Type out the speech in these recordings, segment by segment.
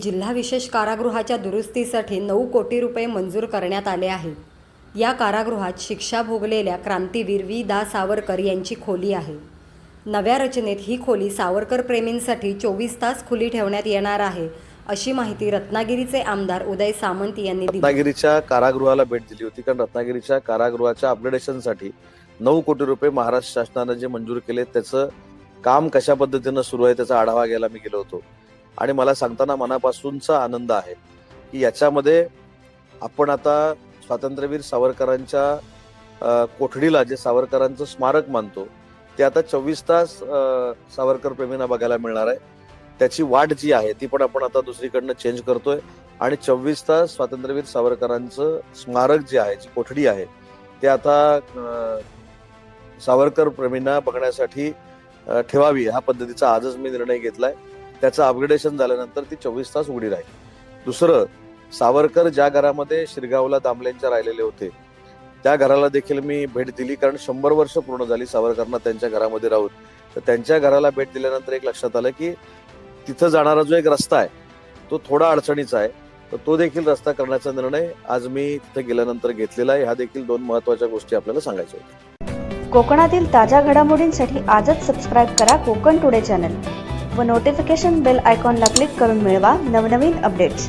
जिल्हा विशेष कारागृहाच्या दुरुस्तीसाठी नऊ कोटी रुपये मंजूर करण्यात आले आहे. या कारागृहात शिक्षा भोगलेल्या क्रांतीवीर वी दा सावरकर यांची खोली आहे. नव्या रचनेत ही खोली सावरकर प्रेमींसाठी चोवीस तास खुली ठेवण्यात येणार आहे अशी माहिती रत्नागिरीचे आमदार उदय सामंत यांनी दिली. रत्नागिरीच्या कारागृहाला भेट दिली होती कारण रत्नागिरीच्या कारागृहाच्या अपग्रेडेशनसाठी नऊ कोटी रुपये महाराष्ट्र शासनानं जे मंजूर केले त्याचं काम कशा पद्धतीनं सुरू आहे त्याचा आढावा घ्यायला मी गेलो होतो. आणि मला सांगताना मनापासूनचा आनंद आहे की याच्यामध्ये आपण आता स्वातंत्र्यवीर सावरकरांच्या कोठडीला जे सावरकरांचं स्मारक मानतो ते आता चोवीस तास सावरकर प्रेमींना बघायला मिळणार आहे. त्याची वाट जी आहे ती पण आपण आता दुसरीकडनं चेंज करतोय. आणि चोवीस तास स्वातंत्र्यवीर सावरकरांचं स्मारक जे आहे जी कोठडी आहे ते आता सावरकर प्रेमींना बघण्यासाठी ठेवावी ह्या पद्धतीचा आजच मी निर्णय घेतलाय. त्याचं अपग्रेडेशन झाल्यानंतर ती चोवीस तास उघडी राहील. दुसरं सावरकर ज्या घरामध्ये शिरगावला दामलेंच्या राहिलेले होते त्या घराला देखील मी भेट दिली कारण शंभर वर्ष पूर्ण झाली सावरकरांना त्यांच्या घरामध्ये राहून. तर त्यांच्या घराला भेट दिल्यानंतर एक लक्षात आलं की तिथं जाणारा जो एक रस्ता आहे तो थोडा अडचणीचा आहे. तर तो देखील रस्ता करण्याचा निर्णय आज मी तिथे गेल्यानंतर घेतलेला आहे. ह्या देखील दोन महत्त्वाच्या गोष्टी आपल्याला सांगायच्या होत्या. कोकणातील ताज्या घडामोडींसाठी आजच सबस्क्राईब करा कोकण टुडे चॅनल व नोटिफिकेशन बेल आयकॉनला क्लिक करून मिळवा नवनवीन अपडेट्स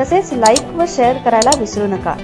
तसेच लाईक व शेअर करायला विसरू नका.